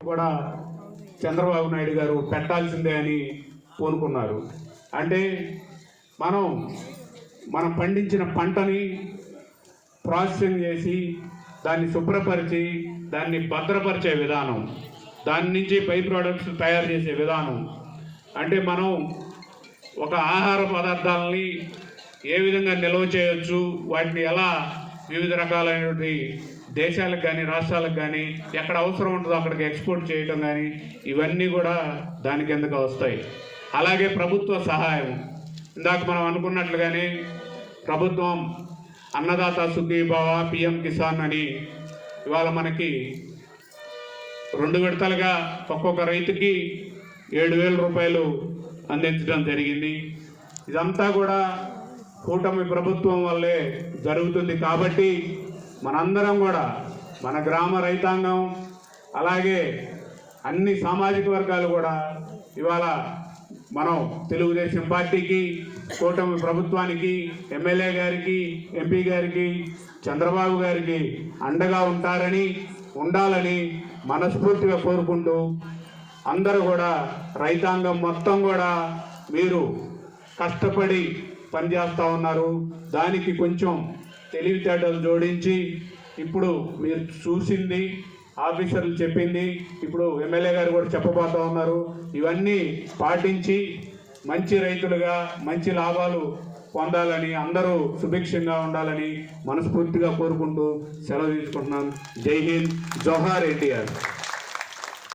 కూడా చంద్రబాబు నాయుడు గారు పెట్టాల్సిందే అని కోరుకున్నారు. అంటే మనం మనం పండించిన పంటని ప్రాసెసింగ్ చేసి దాన్ని శుభ్రపరిచి దాన్ని భద్రపరిచే విధానం దాని నుంచి బై ప్రోడక్ట్స్ తయారు చేసే విధానం. అంటే మనం ఒక ఆహార పదార్థాలని ఏ విధంగా నిల్వ చేయొచ్చు వాటిని ఎలా వివిధ రకాలైనటువంటి దేశాలకు కానీ రాష్ట్రాలకు కానీ ఎక్కడ అవసరం ఉంటుందో అక్కడికి ఎక్స్పోర్ట్ చేయటం కానీ ఇవన్నీ కూడా దాని కిందకు వస్తాయి. అలాగే ప్రభుత్వ సహాయం. ఇందాక మనం అనుకున్నట్లుగానే ప్రభుత్వం అన్నదాత సుఖీభావ పిఎం కిసాన్ అని ఇవాళ మనకి రెండు విడతలుగా ఒక్కొక్క రైతుకి ఏడు వేల రూపాయలు అందించడం జరిగింది. ఇదంతా కూడా కూటమి ప్రభుత్వం వల్లే జరుగుతుంది కాబట్టి మనందరం కూడా మన గ్రామ రైతాంగం అలాగే అన్ని సామాజిక వర్గాలు కూడా ఇవాళ మనం తెలుగుదేశం పార్టీకి కూటమి ప్రభుత్వానికి ఎమ్మెల్యే గారికి ఎంపీ గారికి చంద్రబాబు గారికి అండగా ఉంటారని ఉండాలని మనస్ఫూర్తిగా కోరుకుంటూ అందరూ కూడా రైతాంగం మొత్తం కూడా మీరు కష్టపడి పనిచేస్తూ ఉన్నారు. దానికి కొంచెం తెలివితేటలు జోడించి ఇప్పుడు మీరు చూసింది ఆఫీసర్లు చెప్పింది ఇప్పుడు ఎమ్మెల్యే గారు కూడా చెప్పబోతా ఉన్నారు. ఇవన్నీ పాటించి మంచి రైతులుగా మంచి లాభాలు పొందాలని అందరూ సుభిక్షంగా ఉండాలని మనస్ఫూర్తిగా కోరుకుంటూ సెలవు తీసుకుంటున్నాను. జై హింద్. జోహార్ ఎన్టీఆర్